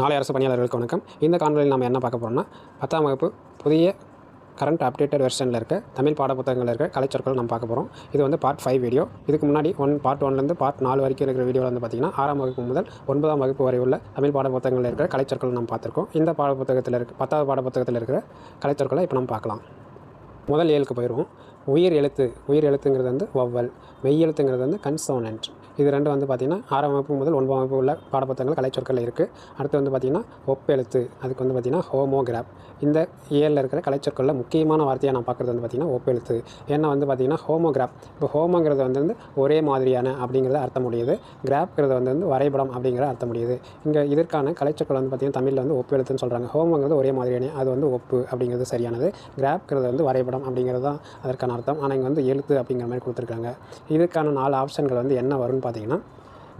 நாளை அரசு பணியாளர்களுக்கு வணக்கம். இந்த காணொலியில் நம்ம என்ன பார்க்க போகிறோம்னா பத்தாம் வகுப்பு புதிய கரண்ட் அப்டேட்டட் வெர்ஷனில் இருக்க தமிழ் பாடப்புத்தகங்களில் இருக்க கலைச்சொற்கள் நம்ம பார்க்க போகிறோம் இது வந்து பார்ட் ஃபைவ் வீடியோ இதுக்கு முன்னாடி ஒன் பார்ட் ஒன்லேருந்து பார்ட் நாலு வரைக்கும் இருக்கிற வீடியோவில் வந்து பார்த்திங்கன்னா ஆறாம் வகுப்பு முதல் ஒன்பதாம் வகுப்பு வரை உள்ள தமிழ் பாடப்புத்தகங்களில் இருக்கிற கலைச்சொற்கள் நம்ம பார்த்துருக்கோம். இந்த பாடப்புத்தகத்தில் இருக்க பத்தாவது பாடப்புத்தகத்தில் இருக்கிற கலைச்சொற்களை இப்போ நம்ம பார்க்கலாம். முதல் ஏழுக்கு போயிடுவோம் உயிர் எழுத்து உயிர் எழுத்துங்கிறது வந்து வவ்வல் மெய் எழுத்துங்கிறது வந்து கன்சோனன்ட் இது ரெண்டும் வந்து பார்த்திங்கன்னா ஆறாம் வகுப்பு முதல் ஒன்பதாம் வகுப்பு உள்ள பாடப்புத்தகங்கள் கலைச்சொற்கள் இருக்குது அடுத்து வந்து பார்த்திங்கன்னா ஒப்பெழுத்து அதுக்கு வந்து பார்த்திங்கன்னா ஹோமோகிராப் இந்த ஏழில் இருக்கிற கலைச்சொற்களில் முக்கியமான வார்த்தையாக நான் பார்க்குறது வந்து பார்த்திங்கன்னா ஒப்பெழுத்து. ஏன்னா வந்து பார்த்திங்கன்னா ஹோமோகிராப் இப்போ ஹோமோங்கிறது வந்து வந்து ஒரே மாதிரியான அப்படிங்கிறது அர்த்தம் உடையது கிராப்ங்கிறது வந்து வந்து வரைபடம் அப்படிங்கிற அர்த்தம் உடையது இங்கே இதற்கான கலைச்சொற்கள் வந்து பார்த்திங்கன்னா தமிழில் வந்து ஒப்பெழுத்துன்னு சொல்கிறாங்க ஹோமோங்கிறது ஒரே மாதிரியான அது வந்து ஒப்பு அப்படிங்கிறது சரியானது. கிராப்ங்கிறது வந்து வரைபடம் அப்படிங்கிறது தான் அதற்கான அர்த்தம். ஆனால் இங்கே வந்து எழுத்து அப்படிங்கிற மாதிரி கொடுத்துருக்காங்க. இதுக்கான நாலு ஆப்ஷன்கள் வந்து என்ன வரும்னு பார்த்தீங்கன்னா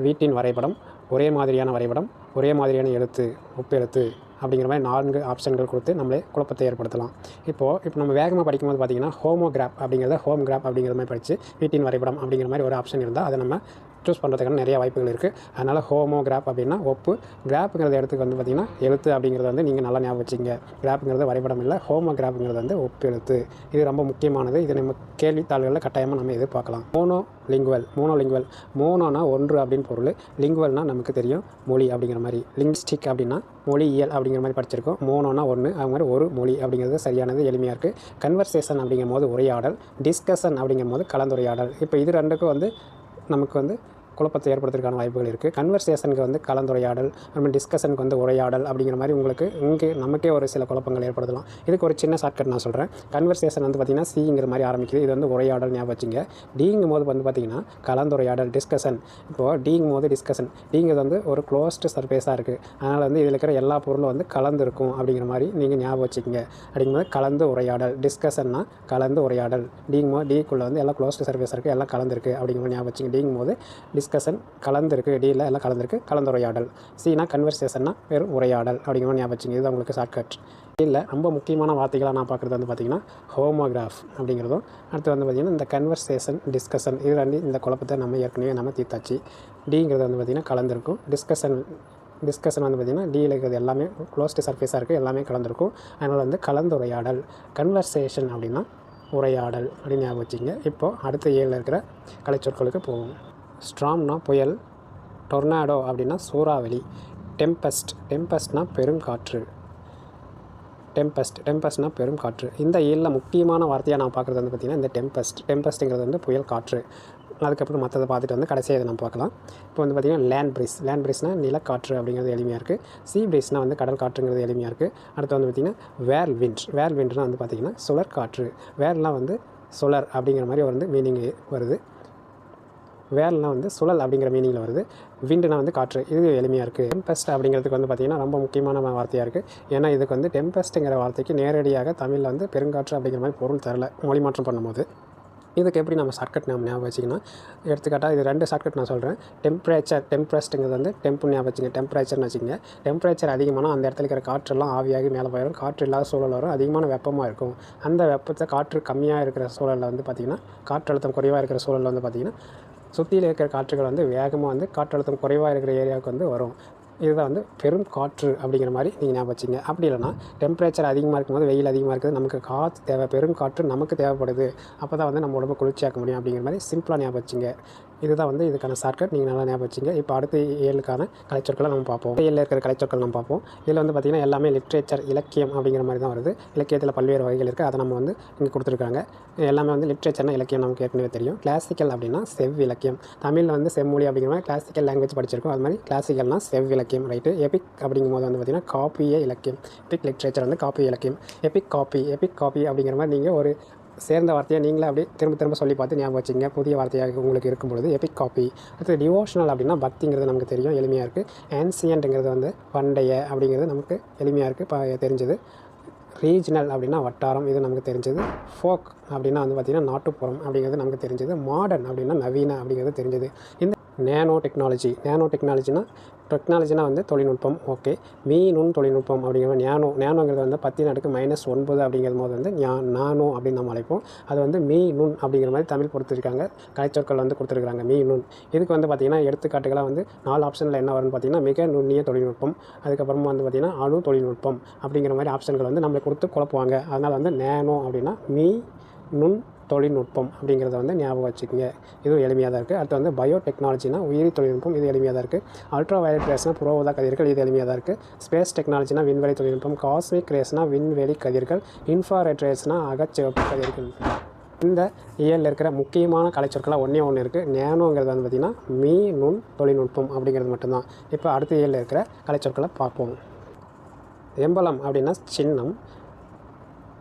வீட்டின் வரைபடம் ஒரே மாதிரியான வரைபடம் ஒரே மாதிரியான எழுத்து ஒப்பெழுத்து அப்படிங்கிற மாதிரி நான்கு ஆப்ஷன்கள் கொடுத்து நம்மளே குழப்பத்தை ஏற்படுத்தலாம். இப்போது இப்போ நம்ம வேகமாக படிக்கும்போது பார்த்தீங்கன்னா ஹோமோகிராப் அப்படிங்கிறத ஹோம் கிராப் அப்படிங்கிற மாதிரி படித்து வீட்டின் வரைபடம் அப்படிங்கிற மாதிரி ஒரு ஆப்ஷன் இருந்தால் அதை நம்ம சூஸ் பண்ணுறதுக்கான நிறைய வாய்ப்புகள் இருக்குது அதனால் ஹோமோகிராப் அப்படின்னா ஒப்பு. கிராப்புங்கிறத இடத்துக்கு வந்து பார்த்திங்கன்னா எழுத்து அப்படிங்கிறது வந்து நீங்கள் நல்லா ஞாபகம் வச்சுங்க. கிராப்புங்கிறது வரைபடம் இல்லை. ஹோமோ கிராப்புங்கிறது வந்து ஒப்பு எழுத்து. இது ரொம்ப முக்கியமானது. இது நம்ம கேள்வித்தாள்களில் கட்டாயமாக நம்ம எதிர்பார்க்கலாம். மோனோ லிங்குவல் மோனோ லிங்குவல் மோனோனா ஒன்று அப்படின்னு பொருள். லிங்குவல்னால் நமக்கு தெரியும் மொழி அப்படிங்கிற மாதிரி. லிங்க்ஸ்டிக் அப்படின்னா மொழியியல் அப்படிங்கிற மாதிரி படிச்சிருக்கோம். மோனோனா ஒன்று அது மாதிரி ஒரு மொழி அப்படிங்கிறது சரியானது எளிமையாக இருக்குது கன்வர்சேஷன் அப்படிங்கும் போது உரையாடல். டிஸ்கஷன் அப்படிங்கும் போது கலந்துரையாடல். இப்போ இது ரெண்டுக்கும் வந்து நமக்கு வந்து குழப்பத்தை ஏற்படுத்துறதுக்கான வாய்ப்புகள் இருக்குது கன்வர்சேஷனுக்கு வந்து கலந்துரையாடல் அப்புறம் டிஸ்கஷனுக்கு வந்து உரையாடல் அப்படிங்கிற மாதிரி உங்களுக்கு இங்கே நமக்கே ஒரு சில குழப்பங்கள் ஏற்படுத்தலாம். இதுக்கு ஒரு சின்ன ஷார்ட்கட் நான் சொல்கிறேன் கன்வர்சேஷன் வந்து பார்த்திங்கன்னா சிங்கிற மாதிரி ஆரம்பிக்குது. இது வந்து உரையாடல் ஞாபகம் வச்சுங்க. டிங்கும் போது வந்து பார்த்திங்கன்னா கலந்துரையாடல் டிஸ்கஷன் இப்போது டிங்கும் போது டிஸ்கஷன் டிங்கிறது வந்து ஒரு க்ளோஸ்டு சர்ஃபேஸாக இருக்குது அதனால் வந்து இதில் இருக்கிற எல்லா பொருளும் வந்து கலந்துருக்கும் அப்படிங்கிற மாதிரி நீங்கள் ஞாபகம் வச்சுக்கோங்க. அப்படிங்கும்போது கலந்து உரையாடல் டிஸ்கஷன்னா கலந்து உரையாடல். டிங்கும் போது டீக்குள்ளே வந்து எல்லாம் க்ளோஸ்டு சர்ஃபேஸாக இருக்குது எல்லாம் கலந்துருக்கு அப்படிங்கிற மாதிரி ஞாபகம் வச்சுங்க. டிங்கும் போது டிஸ்கஷன் கலந்துருக்கு டியில் எல்லாம் கலந்துருக்கு கலந்துரையாடல். சீனா கன்வர்சேஷன்னா வெறும் உரையாடல் அப்படிங்கிற ஞாபகம் இது உங்களுக்கு ஷார்ட்கட் இல்லை ரொம்ப முக்கியமான வார்த்தைகளாக நான் பார்க்குறது வந்து பார்த்திங்கன்னா ஹோமோகிராஃப் அப்படிங்கிறதும் அடுத்து வந்து பார்த்திங்கன்னா இந்த கன்வர்சேஷன் டிஸ்கஷன் இது ரெண்டு இந்த குழப்பத்தை நம்ம ஏற்கனவே நம்ம தீர்த்தாச்சு. டிங்கிறது வந்து பார்த்திங்கன்னா கலந்துருக்கும். டிஸ்கஷன் டிஸ்கஷன் வந்து பார்த்திங்கன்னா டியில் இருக்கிறது எல்லாமே க்ளோஸ்டு சர்ஃபேஸாக இருக்குது எல்லாமே கலந்துருக்கும். அதனால் வந்து கலந்துரையாடல் கன்வர்சேஷன் அப்படின்னா உரையாடல் அப்படின்னு ஞாபகம் வச்சுங்க. இப்போது அடுத்த ஏழில் இருக்கிற கலைச்சொற்களுக்கு போவோம். ஸ்ட்ராம்னா புயல் டொர்னாடோ அப்படின்னா சூறாவளி டெம்பஸ்ட் டெம்பஸ்ட்னா பெருங்காற்று டெம்பஸ்ட் டெம்பஸ்ட்னா பெரும் காற்று. இந்த ஏழில் முக்கியமான வார்த்தையாக நான் பார்க்குறது வந்து பார்த்திங்கன்னா இந்த டெம்பஸ்ட் டெம்பஸ்ட்டுங்கிறது வந்து புயல் காற்று. அதுக்கப்புறம் மற்றதை பார்த்துட்டு வந்து கடைசியாக இதை நம்ம பார்க்கலாம். இப்போ வந்து பார்த்திங்கன்னா லேண்ட் பிரிஸ் லேண்ட் பிரிஸ்னால் நிலக்காற்று அப்படிங்கிறது எளிமையாக இருக்குது சீ பிரிஸ்னால் வந்து கடல் காற்றுங்கிறது எளிமையாக இருக்குது அடுத்து வந்து பார்த்திங்கன்னா வேர் விண்ட் வேர் விண்ட்னால் வந்து பார்த்திங்கன்னா சுழற்காற்று. வேர்லாம் வந்து சுழர் அப்படிங்கிற மாதிரி வந்து மீனிங் வருது. வேர்னா வந்து சுழல் அப்படிங்கிற மீனிங்கில் வருது. விண்டுனா வந்து காற்று. இது எளிமையாக இருக்குது டெம்பஸ்ட் அப்படிங்கிறதுக்கு வந்து பார்த்திங்கன்னா ரொம்ப முக்கியமான வார்த்தையாக இருக்குது ஏன்னா இதுக்கு வந்து டெம்பஸ்ட்டுங்கிற வார்த்தைக்கு நேரடியாக தமிழில் வந்து பெருங்காற்று அப்படிங்கிற மாதிரி பொருள் தரல. மொழி மாற்றம் பண்ணும்போது. இதுக்கு எப்படி நம்ம ஷார்ட்கட் நம்ம ஞாபகம் வச்சிங்கன்னா எடுத்துக்காட்டாக இது ரெண்டு ஷார்ட்கட் நான் சொல்கிறேன் டெம்பரேச்சர் டெம்பரஸ்ட்டுங்கிறது வந்து டெம்பு ஞாபகம் வச்சுங்க. டெம்பரேச்சர்னு வச்சுங்க டெம்பரேச்சர் அதிகமான அந்த இடத்துல இருக்கிற காற்றெல்லாம் ஆவியாகி மேலே போயிடும். காற்று இல்லாத சூழல் வரும். அதிகமான வெப்பமாக இருக்கும். அந்த வெப்பத்தை காற்று கம்மியாக இருக்கிற சூழலில் வந்து பார்த்திங்கன்னா காற்றழுத்தம் குறைவாக இருக்கிற சூழலில் வந்து பார்த்திங்கன்னா சுற்றியில் இருக்கிற காற்றுகள் வந்து வேகமாக வந்து காற்றழுத்தம் குறைவாக இருக்கிற ஏரியாவுக்கு வந்து வரும். இதுதான் வந்து பெரும் காற்று அப்படிங்கிற மாதிரி நீங்கள் ஞாபகம் வச்சுங்க. அப்படி இல்லைனா டெம்பரேச்சர் அதிகமாக இருக்கும்போது வெயில் அதிகமாக இருக்குது நமக்கு காற்று தேவை பெரும் காற்று நமக்கு தேவைப்படுது. அப்போ தான் வந்து நம்ம உடம்பு குளிர்ச்சியாக்க முடியும் அப்படிங்கிற மாதிரி சிம்பிளாக ஞாபகம் வச்சுங்க. இதுதான் வந்து இதுக்கான ஷார்ட்கட் நீங்கள் நல்லா ஞாபகம் வச்சுங்க. இப்போ அடுத்த ஏழுக்கான கலைச்சொற்களை நம்ம பார்ப்போம். ஏழில் இருக்கிற கலைச்சொற்கள் நம்ம பார்ப்போம். இதில் வந்து பார்த்திங்கன்னா எல்லாமே லிட்ரேச்சர் இலக்கியம் அப்படிங்கிற மாதிரி தான் வருது. இலக்கியத்தில் பல்வேறு வகைகள் இருக்குது அதை நம்ம வந்து இங்கே கொடுத்துருக்காங்க. எல்லாமே வந்து லிட்ரேச்சர்னா இலக்கியம் நமக்கு ஏற்கனவே தெரியும். கிளாசிக்கல் அப்படின்னா செவ் இலக்கியம். தமிழில் வந்து செம்மொழி அப்படிங்கிற மாதிரி கிளாசிக்கல் லாங்குவேஜ் படிச்சிருக்கோம். அது மாதிரி கிளாசிக்கல்னா செவ் இலக்கியம் ரைட்டு எபிக் அப்படிங்கும் போது வந்து பார்த்திங்கன்னா காப்பியே இலக்கியம். எபிக் லிட்ரேச்சர் வந்து காப்பி இலக்கியம். எபிக் காப்பி எபிக் காப்பி அப்படிங்கிற மாதிரி நீங்கள் ஒரு சேர்ந்த வார்த்தையை நீங்களே அப்படியே திரும்ப திரும்ப சொல்லி பார்த்து ஞாபகம் வச்சுங்க. புதிய வார்த்தையாக உங்களுக்கு இருக்கும் பொழுது எபிக் காப்பி அடுத்து டிவோஷனல் அப்படின்னா பக்திங்கிறது நமக்கு தெரியும் எளிமையாக இருக்குது ஏன்சியன்ட்டுங்கிறது வந்து பண்டைய அப்படிங்கிறது நமக்கு எளிமையாக இருக்குது பா தெரிஞ்சது. ரீஜனல் அப்படின்னா வட்டாரம் இது நமக்கு தெரிஞ்சது. ஃபோக் அப்படின்னா வந்து பார்த்திங்கன்னா நாட்டுப்புறம் அப்படிங்கிறது நமக்கு தெரிஞ்சது. மாடர்ன் அப்படின்னா நவீன அப்படிங்கிறது தெரிஞ்சது. இந்த நேனோ டெக்னாலஜி நேனோ டெக்னாலஜினா டெக்னாலஜினா வந்து தொழில்நுட்பம். ஓகே மீ நுண் தொழில்நுட்பம் அப்படிங்கிற நேனோ நேனோங்கிறது வந்து பத்தின் அடுக்கு மைனஸ் ஒன்பது அப்படிங்கிற போது வந்து ஞா நானோ அப்படின்னு நம்ம அழைப்போம். அது வந்து மீ நுண் அப்படிங்கிற மாதிரி தமிழ் கொடுத்துருக்காங்க. கலைச்சொற்கள் வந்து கொடுத்துருக்காங்க மீ நுண் இதுக்கு வந்து பார்த்திங்கன்னா எடுத்துக்காட்டுகளாக வந்து நாலு ஆப்ஷனில் என்ன வரும்னு பார்த்தீங்கன்னா மிக நுண்ணிய தொழில்நுட்பம். அதுக்கப்புறமா வந்து பார்த்திங்கன்னா அணு தொழில்நுட்பம் அப்படிங்கிற மாதிரி ஆப்ஷன்கள் வந்து நம்மளை கொடுத்து குழப்புவாங்க. அதனால் வந்து நேனோ அப்படின்னா மீ நுண் தொழில்நுட்பம் அப்படிங்கிறத வந்து ஞாபகம் வச்சுக்கோங்க. இதுவும் எளிமையாக தான் இருக்குது அடுத்து வந்து பயோ டெக்னாலஜினா உயிரி தொழில்நுட்பம் இது எளிமையாக தான் இருக்குது அல்ட்ரா வயலட் ரேஸ்னா புரோவதா கதிர்கள் இது எளிமையாக தான் இருக்குது ஸ்பேஸ் டெக்னாலஜினா விண்வெளி தொழில்நுட்பம் காஸ்மிக் ரேஸ்னா விண்வெளி கதிர்கள் இன்ஃப்ராரெட் ரேஸ்னா அகச்சிவப்பு கதிர்கள். இந்த இயலில் இருக்கிற முக்கியமான கலைச்சொற்களாக ஒன்றே ஒன்று இருக்குது நேனோங்கிறது வந்து பார்த்திங்கன்னா மீ நுண் தொழில்நுட்பம் அப்படிங்கிறது மட்டும்தான். இப்போ அடுத்த இயலில் இருக்கிற கலைச்சொற்களை பார்ப்போம். எம்பலம் அப்படின்னா சின்னம்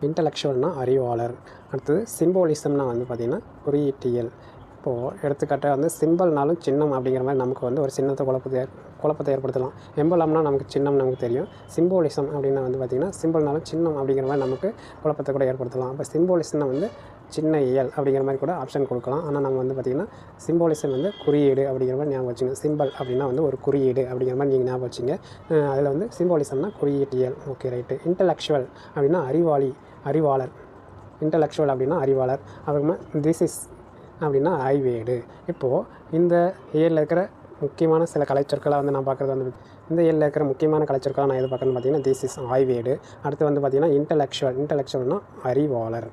இன்டலெக்சுவல்னால் அறிவாளர். அடுத்தது சிம்போலிசம்னா வந்து பார்த்திங்கன்னா குறியீட்டியல் இப்போது எடுத்துக்காட்டாக வந்து சிம்பிள்னாலும் சின்னம் அப்படிங்கிற மாதிரி நமக்கு வந்து ஒரு சின்னத்தை குழப்பத்தை ஏற்- குழப்பத்தை ஏற்படுத்தலாம். எம்பலம்னா நமக்கு சின்னம் நமக்கு தெரியும். சிம்போலிசம் அப்படின்னா வந்து பார்த்திங்கன்னா சிம்பிள்னாலும் சின்னம் அப்படிங்கிற மாதிரி நமக்கு குழப்பத்தை கூட ஏற்படுத்தலாம். அப்போ சிம்போலிசம்னா வந்து சின்ன இயல் அப்படிங்கிற மாதிரி கூட ஆப்ஷன் கொடுக்கலாம். ஆனால் நம்ம வந்து பார்த்திங்கன்னா சிம்போலிசம் வந்து குறியீடு அப்படிங்கிற மாதிரி ஞாபகம் வச்சுங்க சிம்பிள் அப்படின்னா வந்து ஒரு குறியீடு அப்படிங்கிற மாதிரி நீங்கள் ஞாபகம் வச்சுங்க அதில் வந்து சிம்போலிசம்னா குறியீட்டியல். ஓகே ரைட்டு இன்டலெக்சுவல் அப்படின்னா அறிவாளி. அறிவாளர். இன்டலெக்சுவல் அப்படின்னா அறிவாளர். அப்புறமா திஸ் இஸ் அப்படின்னா ஐவேடு இப்போது இந்த ஏழில் இருக்கிற முக்கியமான சில கலைச்சொற்களை வந்து நான் பார்க்குறது வந்து இந்த ஏழில் இருக்கிற முக்கியமான கலைச்சொற்களை நான் எது பார்க்கணும்னு பார்த்தீங்கன்னா திஸ் இஸ் ஆய்வேடு. அடுத்து வந்து பார்த்தீங்கன்னா இன்டலெக்சுவல் இன்டலெக்சுவல்னா அறிவாளர்.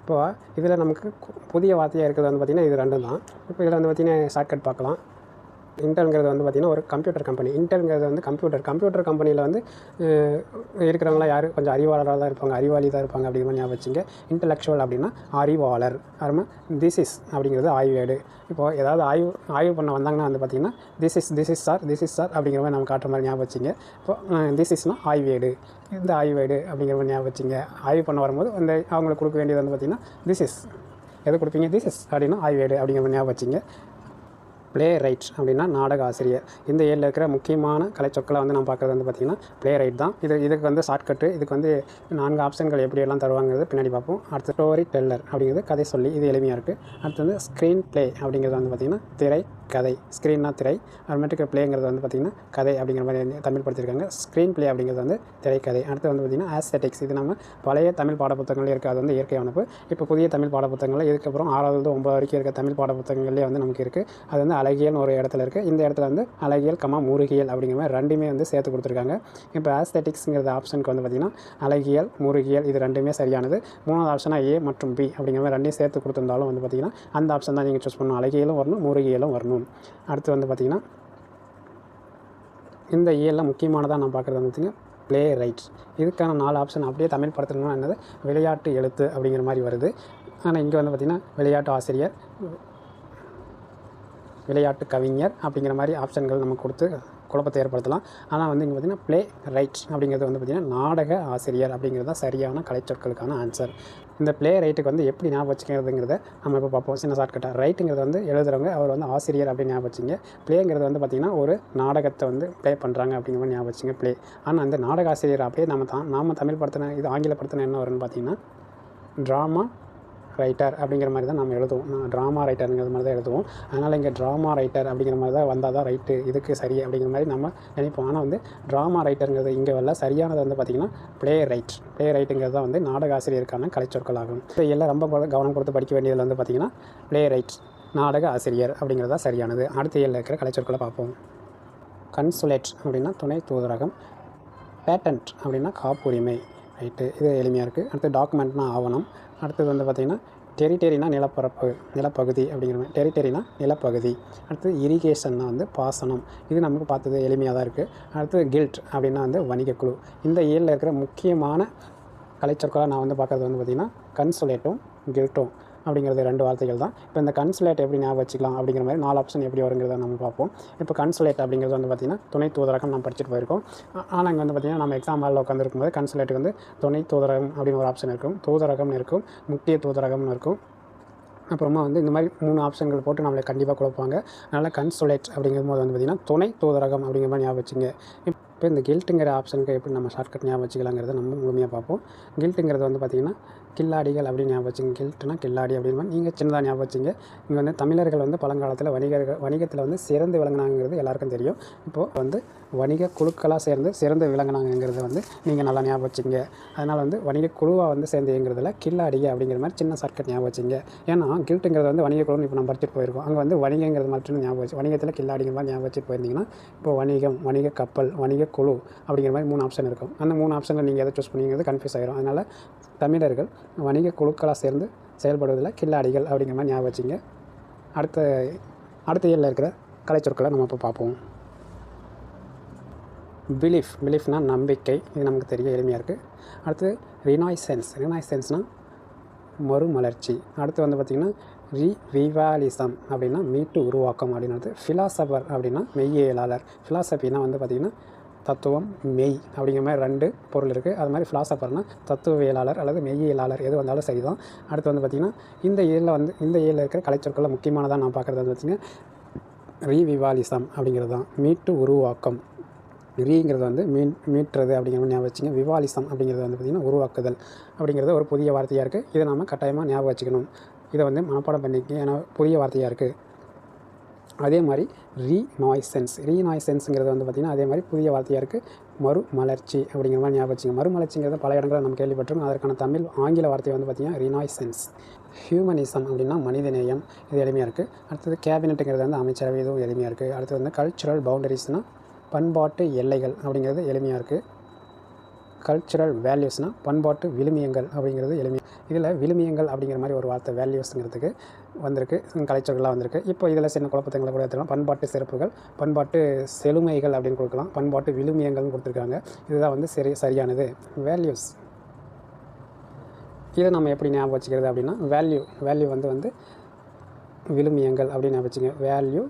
இப்போ இதில் நமக்கு புதிய வார்த்தையாக இருக்கிறது வந்து பார்த்திங்கன்னா இது ரெண்டும் தான். இப்போ இதில் வந்து பார்த்திங்கன்னா ஷார்ட்கட் பார்க்கலாம். இன்டெல்ங்கிறது வந்து பார்த்திங்கன்னா ஒரு கம்ப்யூட்டர் கம்பெனி. இன்டெல்ங்கிறது வந்து கம்ப்யூட்டர். கம்ப்யூட்டர் கம்பெனியில் வந்து இருக்கிறவங்களாம் யார்? கொஞ்சம் அறிவாளராக தான் இருப்பாங்க. அறிவாளி தான் இருப்பாங்க அப்படிங்கிற மாதிரி ஞாபகம் வச்சுங்க. இன்டலெக்சுவல் அப்படின்னா அறிவாளர். அப்புறமா திஸ் இஸ் அப்படிங்கிறது ஆய்வேடு. இப்போது ஏதாவது ஆய்வு ஆய்வு பண்ண வந்தாங்கன்னா வந்து பார்த்திங்கன்னா this is this is sir this is sir அப்படிங்கிற மாதிரி நம்ம காட்டுற மாதிரி ஞாபகம் வச்சுங்க. இப்போ திஸ் இஸ்னால் ஆய்வேடு. இந்த ஆய்வேடு அப்படிங்கிற மாதிரி ஞாபகம் வச்சுங்க. ஆய்வு பண்ண வரும்போது அந்த அவங்களுக்கு கொடுக்க வேண்டியது வந்து பார்த்திங்கன்னா திஸ் இஸ் எது கொடுப்பீங்க? திஸ் இஸ் அப்படின்னா ஆய்வேடு அப்படிங்கிற மாதிரி ஞாபகம் வச்சுங்க. ப்ளே ரைட் அப்படின்னா நாடக ஆசிரியர் இந்த ஏரியில் இருக்கிற முக்கியமான கலைச்சொற்களை வந்து நான் பார்க்குறது வந்து பார்த்திங்கன்னா ப்ளே ரைட் தான். இது இதுக்கு வந்து ஷார்ட்கட்டு இதுக்கு வந்து நான்கு ஆப்ஷன்கள் எப்படியெல்லாம் தருவாங்கிறது பின்னாடி பார்ப்போம். அடுத்து ஸ்டோரி டெல்லர் அப்படிங்கிறது கதை சொல்லி இது எளிமையாக இருக்குது அடுத்து வந்து ஸ்க்ரீன் ப்ளே அப்படிங்கிறது வந்து பார்த்திங்கன்னா திரை கதை ஸ்க்ரீன்னா திரை. அப்புறமேட்டுக்கு பிளேங்கிறது வந்து பார்த்திங்கன்னா கதை அப்படிங்கிற மாதிரி வந்து தமிழ் படுத்திருக்காங்க. ஸ்க்ரீன் பிளே அப்படிங்கிறது வந்து திரைக்கதை. அடுத்து வந்து பார்த்திங்கன்னா ஆஸ்தெட்டிக்ஸ் இது நம்ம பழைய தமிழ் பாடப்புத்தகங்களே இருக்குது அது வந்து இயற்கை அமைப்பு. இப்போ புதிய தமிழ் பாடப்புத்தகங்கள் இதுக்கப்புறம் ஆறாவது ஒம்பது வரைக்கும் இருக்க தமிழ் பாடப்புத்தகங்களே வந்து நமக்கு இருக்குது அது வந்து அழகியல்னு ஒரு இடத்துல இருக்குது இந்த இடத்துல வந்து அழகியல் கமா முருகியல் அப்படிங்கிற மாதிரி ரெண்டுமே வந்து சேர்த்து கொடுத்துருக்காங்க. இப்போ ஆஸ்தெட்டிக்ஸுங்கிறது ஆப்ஷனுக்கு வந்து பார்த்திங்கன்னா அழகியல் முருகியல் இது ரெண்டுமே சரியானது. மூணாவது ஆப்ஷனாக ஏ மற்றும் பி அப்படிங்கிற மாதிரி ரெண்டையும் சேர்த்து கொடுத்துருந்தாலும் வந்து பார்த்திங்கன்னா அந்த ஆப்ஷன் தான் நீங்கள் சூஸ் பண்ணணும். அழகியலும் வரணும் முருகியலும் வரணும். அடுத்து வந்து பார்த்திங்கன்னா இந்த இயலில் முக்கியமானதாக நான் பார்க்குறது வந்து ப்ளே ரைட்ஸ் இதுக்கான நாலு ஆப்ஷன் அப்படியே தமிழ் படத்துலனா என்னது? விளையாட்டு எழுத்து அப்படிங்கிற மாதிரி வருது. ஆனால் இங்கே வந்து பார்த்திங்கன்னா விளையாட்டு ஆசிரியர் விளையாட்டு கவிஞர் அப்படிங்கிற மாதிரி ஆப்ஷன்கள் நம்ம கொடுத்து குழப்பத்தை ஏற்படுத்தலாம். ஆனால் வந்து இங்கே பார்த்திங்கன்னா ப்ளே ரைட் அப்படிங்கிறது வந்து பார்த்திங்கன்னா நாடக ஆசிரியர் அப்படிங்கிறது தான் சரியான கலைச்சொற்களுக்கான ஆன்சர் இந்த ப்ளே ரைட்டுக்கு வந்து எப்படி ஞாபகம் வச்சுக்கிறதுங்கிறத நம்ம இப்போ பார்ப்போம். சின்ன ஷார்ட்கட்டாக ரைட்டுங்கிறது வந்து எழுதுறவங்க அவர் வந்து ஆசிரியர் அப்படின்னு ஞாபகம் வச்சுங்க. பிளேங்கிறது வந்து பார்த்திங்கன்னா ஒரு நாடகத்தை வந்து ப்ளே பண்ணுறாங்க அப்படிங்கிற மாதிரி ஞாபகம் வச்சுங்க ப்ளே ஆனால் அந்த நாடக ஆசிரியர் அப்படியே நம்ம தான் நாம் தமிழ் படுத்தின இது ஆங்கில படுத்தின என்ன வரும்னு பார்த்திங்கன்னா ட்ராமா ரைட்டர் அப்படிங்கிற மாதிரி தான் நம்ம எழுதுவோம். நான் ட்ராமா ரைட்டருங்கிற மாதிரி தான் எழுதுவோம். அதனால் இங்கே ட்ராமா ரைட்டர் அப்படிங்கிற மாதிரி தான் வந்தால் தான் ரைட்டு இதுக்கு சரி அப்படிங்கிற மாதிரி நம்ம நினைப்போம். ஆனால் வந்து ட்ராமா ரைட்டருங்கிறது இங்கே வரல. சரியானது வந்து பார்த்திங்கன்னா ப்ளே ரைட் ப்ளே ரைட்டுங்கிறது தான் வந்து நாடக ஆசிரியருக்கான கலைச்சொற்கள் ஆகும் எல்லாம் ரொம்ப கவனம் கொடுத்து படிக்க வேண்டியதில் வந்து பார்த்திங்கன்னா ப்ளே ரைட் நாடக ஆசிரியர் அப்படிங்கிறது தான் சரியானது. அடுத்த ஏழில் இருக்கிற கலைச்சொற்களை பார்ப்போம். கன்சுலேட் அப்படின்னா துணை தூதரகம். பேட்டன்ட் அப்படின்னா காப்புரிமை. ரைட்டு இது எளிமையாக இருக்குது அடுத்து டாக்குமெண்ட்னா ஆவணம். அடுத்தது வந்து பார்த்திங்கன்னா டெரிட்டரினா நிலப்பரப்பு நிலப்பகுதி அப்படிங்கிற மாதிரி. டெரிட்டரினா நிலப்பகுதி. அடுத்து இரிகேஷன்னா வந்து பாசனம். இது நமக்கு பார்த்தது எளிமையாக தான் இருக்குது அடுத்து கில்ட் அப்படின்னா வந்து வணிகக்குழு இந்த ஏழில் இருக்கிற முக்கியமான கலைச்சொற்களாக நான் வந்து பார்க்குறது வந்து பார்த்திங்கன்னா கன்சுலேட்டும் கில்ட்டும் அப்படிங்கிறது ரெண்டு வார்த்தைகள் தான். இப்போ இந்த கன்சுலேட் எப்படி ஞாபகம் வச்சுக்கலாம் அப்படிங்கிற மாதிரி நாலு ஆப்ஷன் எப்படி வருங்கிறத நம்ம பார்ப்போம். இப்போ கன்சுலேட் அப்படிங்கிறது வந்து பார்த்திங்கன்னா துணை தூதரகம் நம்ம படிச்சுட்டு போயிருக்கோம். ஆனால் இங்கே வந்து பார்த்திங்கன்னா நம்ம எக்ஸாம் ஹாலில் உட்காந்துருக்கும்போது கன்சுலேட்டுக்கு வந்து துணை தூதரகம் அப்படின்னு ஒரு ஆப்ஷன் இருக்கும். தூதரகம்னு இருக்கும் முக்கிய தூதரகம்னு இருக்கும். அப்புறமா வந்து இந்த மாதிரி மூணு ஆப்ஷன்கள் போட்டு நம்மளை கண்டிப்பாக கொடுப்பாங்க அதனால் கன்சுலேட் அப்படிங்கும்போது வந்து பார்த்திங்கன்னா துணை தூதரகம் அப்படிங்கிற மாதிரி ஞாபகம் வச்சுங்க. இப்போ இந்த கில்ட்டுங்கிற ஆப்ஷனுக்கு எப்படி நம்ம ஷார்ட்கட் ஞாபகம் வச்சுக்கலாங்கிறத நம்ம முழுமையாக பார்ப்போம். கில்ட்டுங்கிறது வந்து பார்த்திங்கன்னா கில்லாடிகள் அப்படின்னு ஞாபகம் வச்சுங்க கில்ட்டுனா கில்லாடி அப்படின்னு நீங்கள் சின்னதாக ஞாபகம் வச்சுங்க இங்கே வந்து தமிழர்கள் வந்து பழங்காலத்தில் வணிகர்கள் வணிகத்தில் வந்து சிறந்து விளங்கினாங்கிறது எல்லாருக்கும் தெரியும். இப்போது வந்து வணிக குழுக்களாக சேர்ந்து சிறந்து விளங்கினாங்கிறத வந்து நீங்கள் நல்லா ஞாபகம் வச்சுங்க அதனால் வந்து வணிக குழுவாக வந்து சேர்ந்து இயங்குறதுல கில்லாடிக அப்படிங்கிற மாதிரி சின்ன சர்க்கட் ஞாபகம் வச்சுங்க ஏன்னா கில்ட்டுங்கிறது வந்து வணிக குழுன்னு இப்போ நம்ம படிச்சுட்டு போயிருக்கோம். அங்கே வந்து வணிகங்கிறது மட்டும் ஞாபகம் வச்சு வணிகத்தில் கில்லாடிங்கிற மாதிரி ஞாபகம் வச்சுட்டு போயிருந்தீங்கன்னா இப்போ வணிகம் வணிக கப்பல் வணிக குழு அப்படிங்கிற மாதிரி மூணு ஆப்ஷன் இருக்கும். அந்த மூணு ஆப்ஷனில் நீங்கள் எதை சூஸ் பண்ணிங்கிறது கன்ஃபியூஸ் ஆகிடும் அதனால் தமிழர்கள் வணிக குழுக்களாக சேர்ந்து செயல்படுவதில் கில்லாடிகள் அப்படிங்கிற மாதிரி ஞாபகம் வச்சுங்க அடுத்த அடுத்த இயலில் இருக்கிற கலைச்சொற்களை நம்ம இப்போ பார்ப்போம். பிலீஃப் பிலீஃப்னால் நம்பிக்கை. இது நமக்கு தெரிய எளிமையாக இருக்குது அடுத்து ரினாய்சென்ஸ் ரினாய்சென்ஸ்னால் மறுமலர்ச்சி. அடுத்து வந்து பார்த்திங்கன்னா ரிரிவாலிசம் அப்படின்னா மீட்டு உருவாக்கம் அப்படின்றது ஃபிலாசபர் அப்படின்னா மெய்யியலாளர் ஃபிலாசபின்னா வந்து பார்த்திங்கன்னா தத்துவம் மெய் அப்படிங்கிற மாதிரி ரெண்டு பொருள் இருக்குது அது மாதிரி ஃபிலாசபர்னால் தத்துவவியலாளர் அல்லது மெய்யியலாளர் எது வந்தாலும் சரி தான் அடுத்து வந்து பார்த்திங்கன்னா இந்த இயலில் வந்து இந்த இயலில் இருக்கிற கலைச்சொற்களில் முக்கியமானதாக நான் பார்க்குறது வந்து பார்த்திங்கன்னா ரீவிவாலிசம் அப்படிங்கிறது தான். மீட்டு உருவாக்கம். ரீங்கிறது வந்து மீன் மீட்டுறது அப்படிங்கிற மாதிரி ஞாபகம் வச்சுங்க. விவாலிசம் அப்படிங்கிறது வந்து பார்த்திங்கன்னா உருவாக்குதல் அப்படிங்கிறது ஒரு புதிய வார்த்தையாக இருக்குது இதை நம்ம கட்டாயமாக ஞாபகம் வச்சுக்கணும். இதை வந்து மனப்பாடம் பண்ணிக்க ஏன்னா புதிய வார்த்தையாக இருக்குது அதே மாதிரி ரீ நாய்சென்ஸ் ரீ நாய்சென்ஸுங்கிறது வந்து பார்த்திங்கன்னா அதே மாதிரி புதிய வார்த்தையாக இருக்குது மறுமலர்ச்சி அப்படிங்கிற மாதிரி ஞாபகம் வச்சுங்க. மறுமலர்ச்சிங்கிறது பல இடங்களில் நம்ம கேள்விப்பட்டிருக்கோம். அதற்கான தமிழ் ஆங்கில வார்த்தை வந்து பார்த்திங்கன்னா ரினாய்சென்ஸ் ஹியூமனிசம் அப்படின்னா மனிதநேயம். இது எளிமையாக இருக்குது அடுத்தது கேபினெட்டுங்கிறது வந்து அமைச்சரவை இதுவும் எளிமையாக இருக்குது அடுத்தது வந்து கல்ச்சுரல் பவுண்டரிஸ்னால் பண்பாட்டு எல்லைகள் அப்படிங்கிறது எளிமையாக இருக்குது கல்ச்சுரல் வேல்யூஸ்னால் பண்பாட்டு விழுமியங்கள் அப்படிங்கிறது எளிமை இதில் விழுமியங்கள் அப்படிங்கிற மாதிரி ஒரு வார்த்தை வேல்யூஸுங்கிறதுக்கு வந்திருக்கு. கலைச்சொற்களாக வந்திருக்கு. இப்போ இதில் சின்ன குழப்பத்தங்களை கூட எடுத்துக்கலாம். பண்பாட்டு சிறப்புகள் பண்பாட்டு செழுமைகள் அப்படின்னு கொடுக்கலாம். பண்பாட்டு விழுமியங்கள்னு கொடுத்துருக்காங்க. இதுதான் வந்து சரி சரியானது. வேல்யூஸ் இதை நம்ம எப்படி ஞாபகம் வச்சுக்கிறது அப்படின்னா வேல்யூ வேல்யூ வந்து வந்து விழுமியங்கள் அப்படின்னு ஞாபகம் வச்சுங்க. வேல்யூ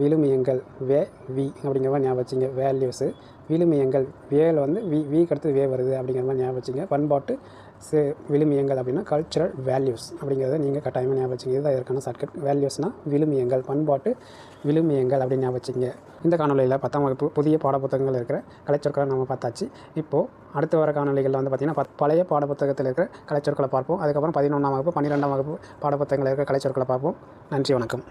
விழுமியங்கள் வே வி அப்படிங்கிற மாதிரி ஞாபகம் வச்சுங்க. வேல்யூஸு விழுமியங்கள் வேல் வந்து வி விக்கு அடுத்து வே வருது அப்படிங்கிற மாதிரி ஞாபகம் வச்சுங்க. பண்பாட்டு சே விழுமியங்கள் அப்படின்னா கல்ச்சுரல் வேல்யூஸ் அப்படிங்கிறத நீங்கள் கட்டாயமாக ஞாபகம் வச்சுங்க. இதுதான் இதற்கான சர்க்கட் வேல்யூஸ்னால் விழுமியங்கள் பண்பாட்டு விழுமியங்கள் அப்படின்னு ஞாபகம் வச்சுங்க. இந்த காணொலியில் பத்தாம் வகுப்பு புதிய பாடப்புத்தகங்கள் இருக்கிற கலைச்சொற்களை நம்ம பார்த்தாச்சு. இப்போது அடுத்து வர காணொலிகளில் வந்து பார்த்திங்கன்னா பத் பழைய பாடப்புத்தகத்தில் இருக்கிற கலைச்சொற்களை பார்ப்போம். அதுக்கப்புறம் பதினொன்றாம் வகுப்பு பன்னிரெண்டாம் வகுப்பு பாடப்புத்தகங்கள் இருக்கிற கலைச்சொற்களை பார்ப்போம். நன்றி வணக்கம்.